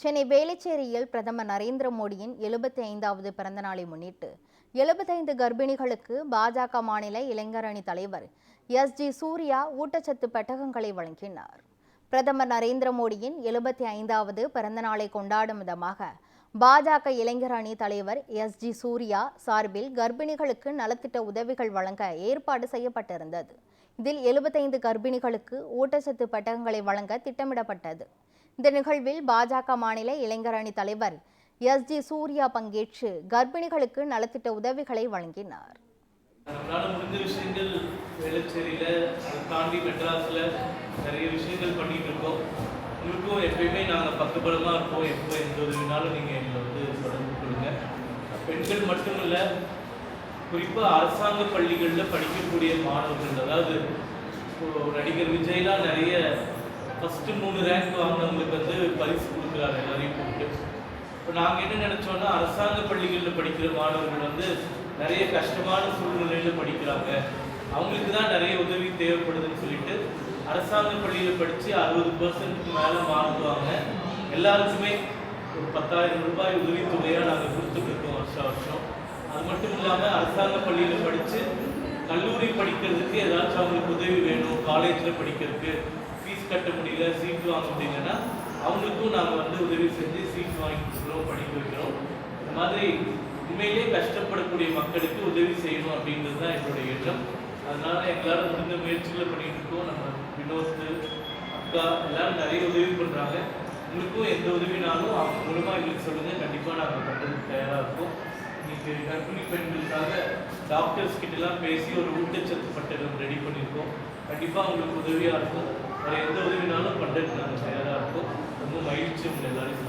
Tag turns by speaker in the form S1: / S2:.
S1: சென்னை வேலைச்சேரியில் பிரதமர் நரேந்திர மோடியின் எழுபத்தி ஐந்தாவது பிறந்த நாளை முன்னிட்டு எழுபத்தைந்து கர்ப்பிணிகளுக்கு பாஜக மாநில இளைஞர் அணி தலைவர் எஸ் ஜி சூர்யா ஊட்டச்சத்து பெட்டகங்களை வழங்கினார். பிரதமர் நரேந்திர மோடியின் எழுபத்தி ஐந்தாவது பிறந்த நாளை கொண்டாடும் விதமாக பாஜக இளைஞர் அணி தலைவர் எஸ் ஜி சூர்யா சார்பில் கர்ப்பிணிகளுக்கு நலத்திட்ட உதவிகள் வழங்க ஏற்பாடு செய்யப்பட்டிருந்தது. இதில் எழுபத்தைந்து கர்ப்பிணிகளுக்கு ஊட்டச்சத்து பெட்டகங்களை வழங்க திட்டமிடப்பட்டது. இந்த நிகழ்வில் பாஜக மாநில இளைஞர் அணி தலைவர் எஸ் ஜி சூர்யா பங்கேற்று கர்ப்பிணிகளுக்கு நலத்திட்ட உதவிகளை வழங்கினார்.
S2: நம்மளால் முடிஞ்ச விஷயங்கள் வேளச்சேரியில் அதை தாண்டி மெட்ராஸில் நிறைய விஷயங்கள் பண்ணிட்டு இருக்கோம். உங்களுக்கும் எப்பயுமே நாங்கள் பக்கபலமாக இருப்போம். எப்போ எந்த உதவினாலும் நீங்கள் எங்களை வந்து தொடர்பு கொடுங்க பெண்கள் மட்டும் இல்லை குறிப்பாக அரசாங்க பள்ளிகளில் படிக்கக்கூடிய மாணவர்கள் அதாவது நடிகர் விஜய்லாம் நிறைய ஃபஸ்ட்டு மூணு ரேங்க் வாங்கினவங்களுக்கு வந்து பரிசு கொடுக்குறாங்க எல்லாரையும் கூப்பிட்டு இப்போ நாங்கள் என்ன நினச்சோன்னா அரசாங்க பள்ளிகளில் படிக்கிற மாணவர்கள் வந்து நிறைய கஷ்டமான சூழ்நிலையில் படிக்கிறாங்க. அவங்களுக்கு தான் நிறைய உதவி தேவைப்படுதுன்னு சொல்லிட்டு அரசாங்க பள்ளியில் படித்து அறுபது பர்சன்ட்டுக்கு மேலே மார்க் எல்லாருக்குமே ஒரு பத்தாயிரம் ரூபாய் உதவித்தொகையாக நாங்கள் கொடுத்துட்டு இருக்கோம் வருஷம் வருஷம். அது மட்டும் இல்லாமல் அரசாங்க பள்ளியில் படித்து கல்லூரி படிக்கிறதுக்கு ஏதாச்சும் அவங்களுக்கு உதவி வேணும் காலேஜில் படிக்கிறதுக்கு கட்ட முடியல சீட் வாங்க முடியலன்னா அவங்களுக்கும் நாங்கள் வந்து உதவி செஞ்சு சீட் வாங்கி கொடுக்குறோம் படிக்க வைக்கிறோம். இந்த மாதிரி உண்மையிலே கஷ்டப்படக்கூடிய மக்களுக்கு உதவி செய்யணும் அப்படின்றது தான் என்னுடைய எண்ணம். அதனால எங்களால் முடிந்த முயற்சிகளை பண்ணிட்டு இருக்கோம். நம்ம வினோத்து அக்கா எல்லாரும் நிறைய உதவி பண்ணுறாங்க உங்களுக்கும் எந்த உதவினாலும் அவங்க மூலமாக எங்களுக்கு சொல்லுங்கள் கண்டிப்பாக நாங்கள் பண்ணுறதுக்கு தயாராக இருக்கோம் இன்னைக்கு கர்ப்பிணி பெண்களுக்காக டாக்டர்ஸ் கிட்டலாம் பேசி ஒரு ஊட்டச்சத்து பட்டகம் ரெடி பண்ணியிருக்கோம். கண்டிப்பாக உங்களுக்கு உதவியாக இருக்கும். எந்த உதவினாலும் பண்ணுறதுக்கு நாங்கள் தயாராக இருக்கோம். ரொம்ப மகிழ்ச்சி உங்களை எல்லாரும்